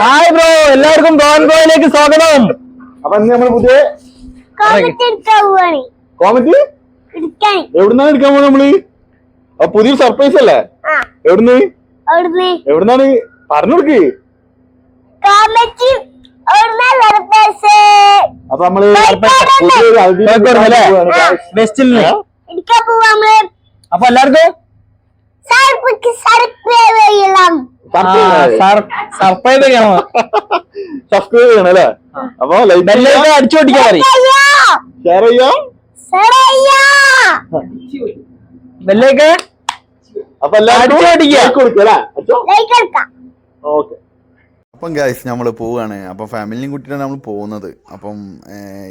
Hi bro എല്ലാവർക്കും don ബ്രോയിലേക്ക് സ്വാഗതം. അപ്പൊ ഇന്ന് നമ്മൾ പുതിയ കോമറ്റ് എടുക്കാൻ പോവാണ്. കോമറ്റ് എടുക്കാൻ എവിടുന്നാണ് എടുക്കാൻ പോകുന്നത് നമ്മൾ? അപ്പൊ പുതിയൊരു സർപ്രൈസ് അല്ലേ? ആ. എവിടുന്ന്? എവിടുന്നാണ്? പറഞ്ഞു കൊടുക്ക്. കോമറ്റ് അവിടുന്ന് സർപ്രൈസ് അപ്പൊ നമ്മൾ. പുതിയൊരു അപ്പൊ എല്ലാവർക്കും സർപ്രൈസ് ചെയ്യണം സബ്സ്ക്രൈബ് ചെയ്യണം അല്ലേ? അപ്പൊ ലൈക്ക് ബെല്ലേക്ക് അടിച്ചു പൊട്ടിക്കാൻ ഷെയർ ചെയ്യാം. അപ്പൊ എല്ലാവർക്കും അടിച്ച് പൊട്ടിക്കുക. ഓക്കെ അപ്പം ഗൈസ് നമ്മൾ പോവുകയാണ് അപ്പം ഫാമിലിയും കൂട്ടിയിട്ടാണ് നമ്മൾ പോകുന്നത്. അപ്പം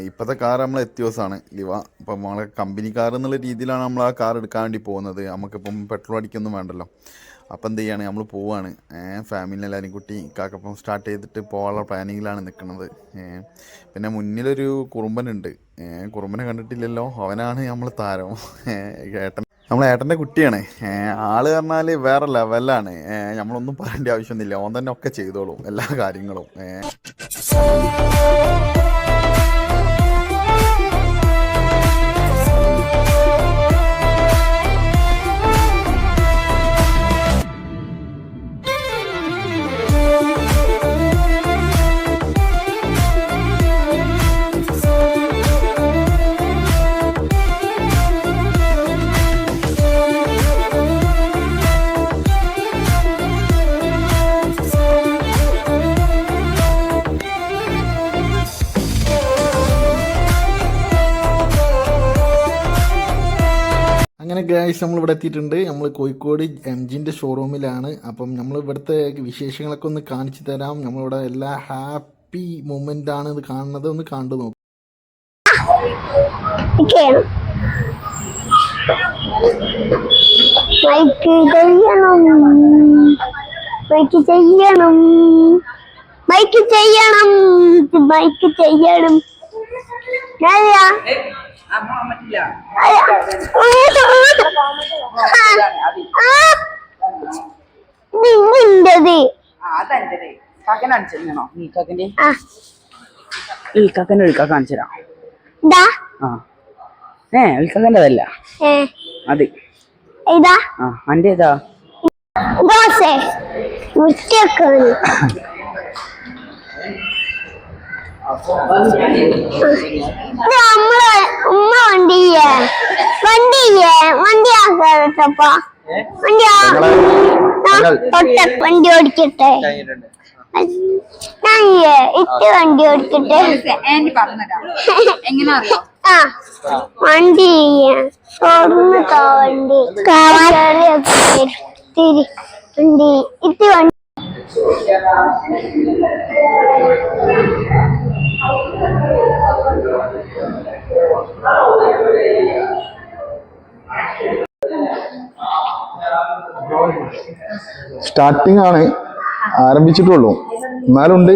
ഇപ്പോഴത്തെ കാർ നമ്മൾ എത്തിയോസാണ് ലിവ അപ്പം നമ്മളെ കമ്പനി കാർ എന്നുള്ള രീതിയിലാണ് നമ്മൾ ആ കാർ എടുക്കാൻ വേണ്ടി പോകുന്നത്. നമുക്കിപ്പം പെട്രോൾ അടിക്കൊന്നും വേണ്ടല്ലോ. അപ്പം എന്ത് ചെയ്യാണ് നമ്മൾ പോവുകയാണ് ഫാമിലി എല്ലാവരും കൂട്ടി കാക്കപ്പം സ്റ്റാർട്ട് ചെയ്തിട്ട് പോകാനുള്ള പ്ലാനിങ്ങിലാണ് നിൽക്കുന്നത് പിന്നെ മുന്നിലൊരു കുറുമ്പനുണ്ട്. കുറുമ്പനെ കണ്ടിട്ടില്ലല്ലോ? അവനാണ് നമ്മൾ താരം. ഏട്ടൻ നമ്മളെ ഏട്ടന്റെ കുട്ടിയാണ്. ആൾ പറഞ്ഞാൽ വേറെ ലെവലാണ് നമ്മളൊന്നും പറയേണ്ട ആവശ്യമൊന്നുമില്ല. ഓൻ തന്നെ ഒക്കെ ചെയ്തോളും എല്ലാ കാര്യങ്ങളും. ഗായ്സ് നമ്മൾ ഇവിടെ എത്തിയിട്ടുണ്ട്. നമ്മൾ കോഴിക്കോട് എം ജിന്റെ ഷോറൂമിലാണ് അപ്പം നമ്മൾ ഇവിടുത്തെ വിശേഷങ്ങളൊക്കെ ഒന്ന് കാണിച്ചു തരാം. നമ്മളിവിടെ എല്ലാ ഹാപ്പി മൂമെന്റ് ആണ് ഇത് കാണുന്നത്. ഒന്ന് കണ്ടു നോക്കും. മൈക്ക് ചെയ്യണം. ബൈക്ക് ചെയ്യണം. ബൈക്ക് ചെയ്യണം. അതെന്റെ കാണിച്ചിരുന്നോ നീ കാക്കന്റെ ഇൽക്കാക്കന്റെ കാണിച്ചരാ ആ. ഏ ഇൽക്കാക്കന്റെ അതല്ല ഏ അത്. ഇതാ. ആ അന്റെ ഏതാ ദോശ വൃത്തിയാക്കാണ് ഇത് നമ്മളെ ഉമ്മ വണ്ടിയെ. വണ്ടിയെ. വണ്ടി ആക്കാത്തപ്പ വണ്ടി തൊട്ട വണ്ടി ഓടിക്കട്ടെ ഞാൻ ഇട്ട് വണ്ടി ഓടിക്കട്ടെ ആ വണ്ടി തുറന്ന് താ വണ്ടി തിരി വണ്ടി. ഇട്ട് വണ്ടി. സ്റ്റാർട്ടിംഗ് ആണ്. ആരംഭിച്ചിട്ടുള്ളൂ. എന്നാലുണ്ട്.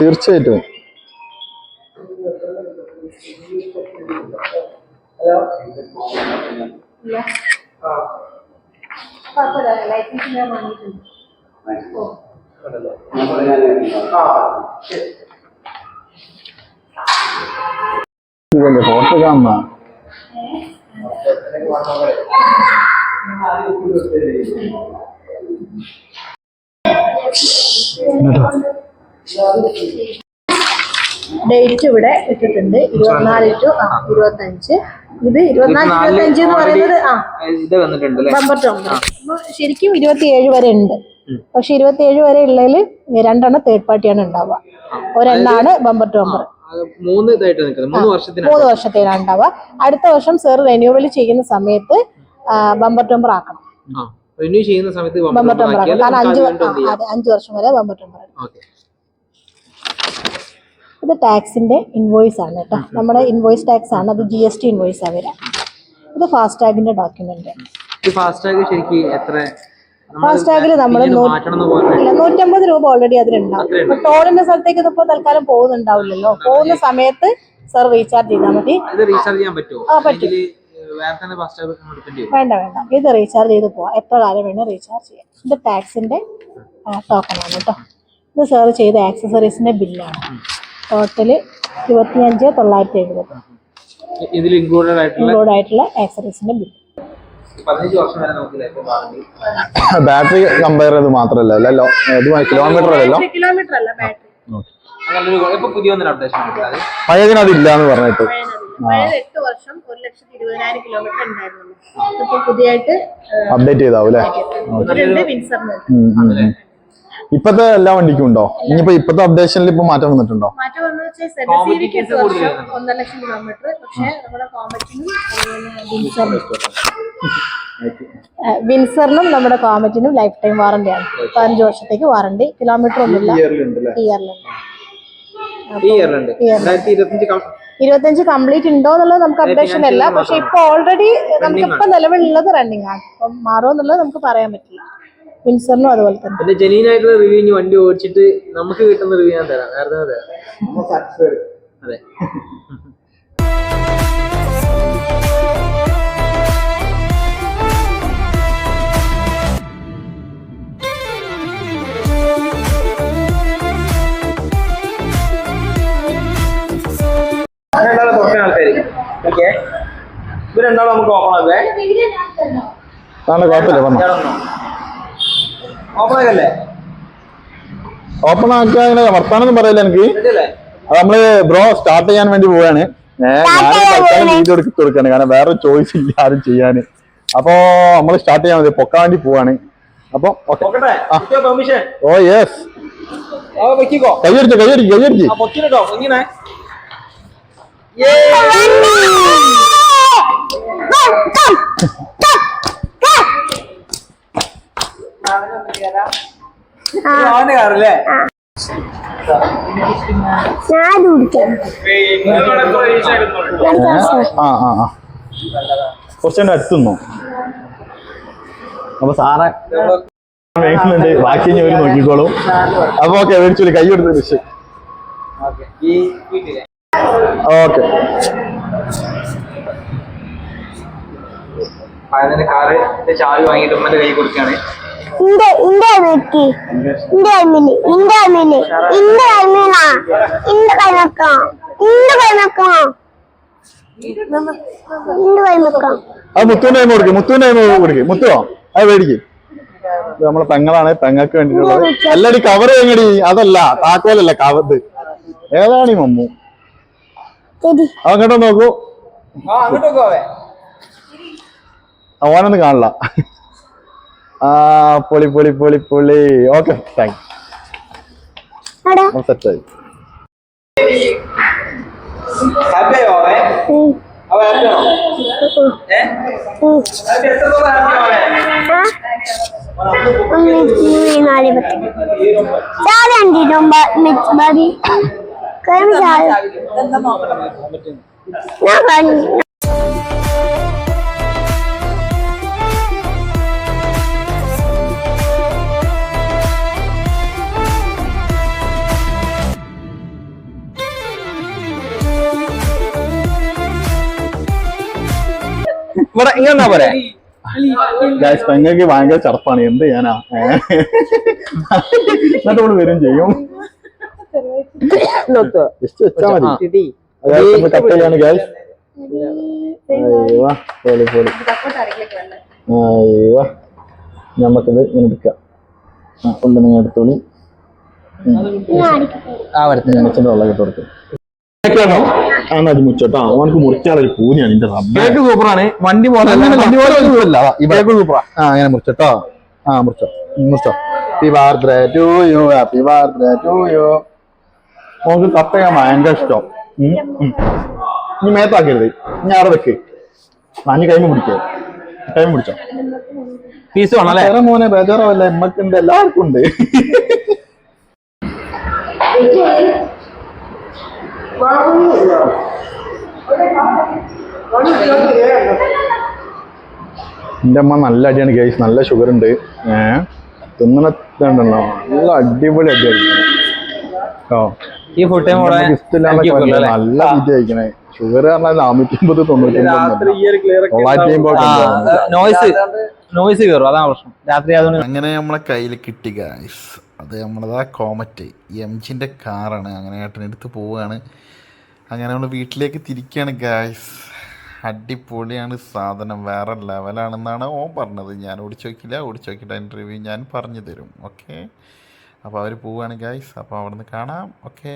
തീർച്ചയായിട്ടും. ഫോട്ടോ കാണുന്ന ഡേറ്റ് ഇവിടെ ഇട്ടിട്ടുണ്ട്. ഇരുപത്തിനാല് ടു ആ ഇരുപത്തഞ്ച് ഇത് ഇരുപത്തിനാല് ഇരുപത്തഞ്ച് എന്ന് പറയുന്നത് ആ ഇത് വന്നിട്ടുണ്ട് അല്ലേ? ബമ്പർ ശരിക്കും ഇരുപത്തിയേഴ് വരെ ഉണ്ട്. പക്ഷെ ഇരുപത്തിയേഴ് വരെ ഉള്ളതിൽ രണ്ടെണ്ണം തേർഡ് പാർട്ടിയാണ് ഉണ്ടാവുക. ഒരെണ്ണാണ് ബമ്പർ ടോമ്പർ അത് മൂന്ന് ഇതായിട്ട് നിൽക്കുന്നത്. മൂന്ന് വർഷത്തിനാണ് മൂന്ന് വർഷത്തേനാണ് ഉണ്ടാവുക അടുത്ത വർഷം സർ റിന്യൂവൽ ചെയ്യുന്ന സമയത്ത് ബമ്പർ ടെമ്പർ ആക്കണം. റിന്യൂ ചെയ്യുന്ന സമയത്ത് ബമ്പർ ടെമ്പർ ആക്കണം. കാരണം അഞ്ച് അഞ്ച് വർഷം വരെ ബമ്പർ ടെമ്പർ Okay. ഇത് ടാക്സിന്റെ ഇൻവോയ്സ് ആണ് കേട്ടോ. നമ്മുടെ ഇൻവോയ്സ് ടാക്സ് ആണ്. അത് ജി എസ് ടി ഇൻവോയ്സ് ആണ് വരിക. ഇത് ഫാസ്ടാഗിന്റെ ഡോക്യുമെന്റ് ഫാസ്ടാഗ് ശരിക്കും എത്ര ഫാസ്ടാഗിൽ നമ്മൾ ഇല്ല നൂറ്റമ്പത് രൂപ ഓൾറെഡി അതിലുണ്ടാവും ടോളിന്റെ സ്ഥലത്തേക്ക് ഇതിപ്പോ തൽക്കാലം പോകുന്നുണ്ടാവില്ലല്ലോ? പോകുന്ന സമയത്ത് സർ റീചാർജ് ചെയ്താൽ മതി. റീചാർജ് ചെയ്യാൻ പറ്റുമോ ആ, പറ്റും. വേണ്ട വേണ്ട. ഇത് റീചാർജ് ചെയ്ത് പോവാം. എത്ര കാലം വേണോ റീചാർജ് ചെയ്യാം. ഇത് ടാക്സിന്റെ ടോക്കൺ ആണ് കേട്ടോ ഇത് സാർ ചെയ്ത ആക്സസറീസിന്റെ ബില്ലാണ് ടോട്ടൽ ഇരുപത്തിയഞ്ച് തൊള്ളായിരത്തി എഴുപത്. ഇൻക്ലൂഡഡ് ആയിട്ടുള്ള ഇൻക്ലൂഡ് ആയിട്ടുള്ള ആക്സസറീസിന്റെ ബില്ല് ബാറ്ററി കമ്പയർ ചെയ്ത് മാത്രല്ല അല്ലല്ലോ കിലോമീറ്റർ അല്ലല്ലോ പഴയതിന് അതില്ല എന്ന് പറഞ്ഞിട്ട്. അപ്ഡേറ്റ് ചെയ്താവും. ഇപ്പത്തെ എല്ലാ വണ്ടിക്കും ഉണ്ടോ ഇനിയിപ്പോ ഇപ്പത്തെ അപ്ഡേഷനിൽ ഇപ്പൊ മാറ്റം വന്നിട്ടുണ്ടോ? ഒന്നര ലക്ഷം കിലോമീറ്റർ പക്ഷേ നമ്മുടെ കോമറ്റിനും വിൻസറിനും നമ്മുടെ കോമറ്റിനും ലൈഫ് ടൈം വാറണ്ടിയാണ്. പതിനഞ്ച് വർഷത്തേക്ക് വാറണ്ടി. കിലോമീറ്റർ ഒന്നുമില്ല ഇയറിലുണ്ട്. ഇരുപത്തഞ്ച് കംപ്ലീറ്റ് ഉണ്ടോ എന്നുള്ളത് നമുക്ക് അപ്ഡേഷൻ അല്ല. പക്ഷെ ഇപ്പൊ ഓൾറെഡി നമുക്ക് ഇപ്പൊ നിലവിലുള്ളത് റണ്ണിങ് ആണ്. അപ്പം മാറുമോ എന്നുള്ളത് നമുക്ക് പറയാൻ പറ്റില്ല. വിൻസറിനും അതുപോലെ തന്നെ. പിന്നെ ജെന്യൂൻ ആയിട്ടുള്ള റിവ്യൂ ഇനി വണ്ടി ഓടിച്ചിട്ട് നമുക്ക് കിട്ടുന്ന റിവ്യൂ ഞാൻ തരാം. നേരത്തെ തരാം? അതെ. ഓക്കെ. ഇവർ രണ്ടാളും നമുക്ക് ഓപ്പൺ ആക്കേ നാളെ കുഴപ്പമില്ല പറഞ്ഞോ ഓപ്പൺ ആക്കല്ലേ ഓപ്പൺ ആക്കാൻ വർത്താനൊന്നും പറയില്ല എനിക്ക്. അത് നമ്മൾ ബ്രോ സ്റ്റാർട്ട് ചെയ്യാൻ വേണ്ടി പോവാണ്. ഞാൻ വീഡിയോ എടുത്ത് കൊടുക്കാണ്. കാരണം വേറെ ചോയ്സ് ഇല്ല ആരും ചെയ്യാന്. അപ്പോ നമ്മൾ സ്റ്റാർട്ട് ചെയ്യാൻ മതി പൊക്കാൻ വേണ്ടി പോവാണ്. അപ്പൊ ഓ യെസ് കൈയടിച്ച് കൈയടിച്ച് കൈയടിച്ച് ആ പൊക്കിട്ടോ ഇങ്ങനെ അവന്റെ കാറല്ലേ ഞാൻ ആ ആ ആ. അടുത്തുനിന്നോ അപ്പൊ സാറേ ബാക്കി ഞാൻ നോക്കിക്കോളും. അപ്പൊ ഓക്കെ മേടിച്ചു കൈ കൊടുത്തു ഓക്കെ. കാറ് ചാവി വാങ്ങിയിട്ട് ഉമ്മന്റെ കൈ കൊടുക്കാണ് ഇന്റെ ഇന്റെ വെക്കി ഇന്റെ അമ്മിന് ഇന്റെ അമ്മിന് ഇന്റെ അമ്മിനാ ഇന്റെ കൈ വെക്കാം ഇന്റെ കൈ വെക്കാം ഇന്റെ കൈ വെക്കാം അത് മുത്തുവിന്റെ ടൈം കൊടുക്കും മുത്തുവിന്റെ ടൈം കൊടുക്കും. മുത്തുവോ അത് മേടിക്കും. ഇത് നമ്മളെ പെങ്ങളാണ് പെങ്ങൾക്ക് വേണ്ടിയിട്ടുള്ളത്. അല്ലടി കവർ എങ്ങടി അതല്ല താക്കോലല്ല കവത് ഏതാണ് ഈ മമ്മു? നോക്കൂ. അങ്ങോട്ട് പോവേ അവനൊന്നും കാണില്ല. ആ പൊളി പൊളി പൊളി പൊളി. ഓക്കെ താങ്ക് സെറ്റ് സെറ്റായി നാല് പത്ത്. ചാല കണ്ടിട്ടുമ്പോ ഇവിടെ ഇങ്ങനെ പോരെ? ഗായ്സ് പെങ്ങൾക്ക് ഭയങ്കര ചടപ്പാണ്. എന്ത് ചെയ്യാനാ? എന്നിട്ട് ഇവിടെ വരും ചെയ്യും. ജസ്റ്റ് വെച്ചാ മതി. കട്ട് ചെയ്യാണ് ഗൈസ് അയ്യോ പൊളി പൊളി. അയ്യോ നമുക്കിത് ഇങ്ങനെ എടുക്കാം ആ ഉള്ള നിങ്ങൾ എടുത്തോളി. ആ വരട്ടെ. അച്ഛന്റെ വെള്ളം ഇട്ട് കൊടുക്കും. മുച്ചോട്ടോ? അവനക്ക് എന്റെ സൂപ്പറാണ്. വണ്ടി പോലെ വണ്ടി പോലെ സൂപ്പറാ. ആ അങ്ങനെ മുറിച്ചോട്ടോ ആ മുറിച്ചോ. മുറിച്ചോ. Happy birthday to you happy birthday to you നമുക്ക് കപ്പ ചെയ്യാൻ ഭയങ്കര ഇഷ്ടം. ഇനി മേത്താക്കരുത്. ഇനി അവിടെ വെക്ക്. നാഞ്ഞ് കൈമ പിടിക്കേ. കൈമ പിടിച്ചോ. പീസ് വേണല്ലേ വേറെ മോനെ ബേജാറാവല്ല? എമ്മക്കുണ്ട് എല്ലാവർക്കും ഉണ്ട്. എന്റെ അമ്മ നല്ല അടിയാണ് ഗൈസ് നല്ല ഷുഗർ ഉണ്ട്. ഏഹ് തിന്നണ നല്ല അടിപൊളി അടിയായിരിക്കും ഓ ഈ ഫുൾ ടൈം നല്ല ഷുഗർ പറഞ്ഞാൽ തൊണ്ണൂറ്റി നോയ്സ് കയറും അതാണ് പ്രശ്നം. രാത്രി അങ്ങനെ നമ്മളെ കയ്യിൽ കിട്ടി ഗായ്സ് അത് നമ്മളതാ കോമറ്റ് എം ജിന്റെ കാറാണ്. അങ്ങനെ ഏട്ടനെടുത്ത് പോവുകയാണ് അങ്ങനെ നമ്മൾ വീട്ടിലേക്ക് തിരിക്കുകയാണ് ഗായ്സ് അടിപൊളിയാണ് സാധനം. വേറെ ലെവലാണെന്നാണ് ഓൻ പറഞ്ഞത്. ഞാൻ ഓടിച്ചോക്കില്ല നോക്കില്ല ഓടിച്ചു നോക്കിയിട്ട് അതിന്റെ റിവ്യൂ ഞാൻ പറഞ്ഞു തരും. ഓക്കെ അപ്പോൾ അവർ പോവുകയാണ് ഗൈസ് അപ്പോൾ അവിടെ നിന്ന് കാണാം. ഓക്കേ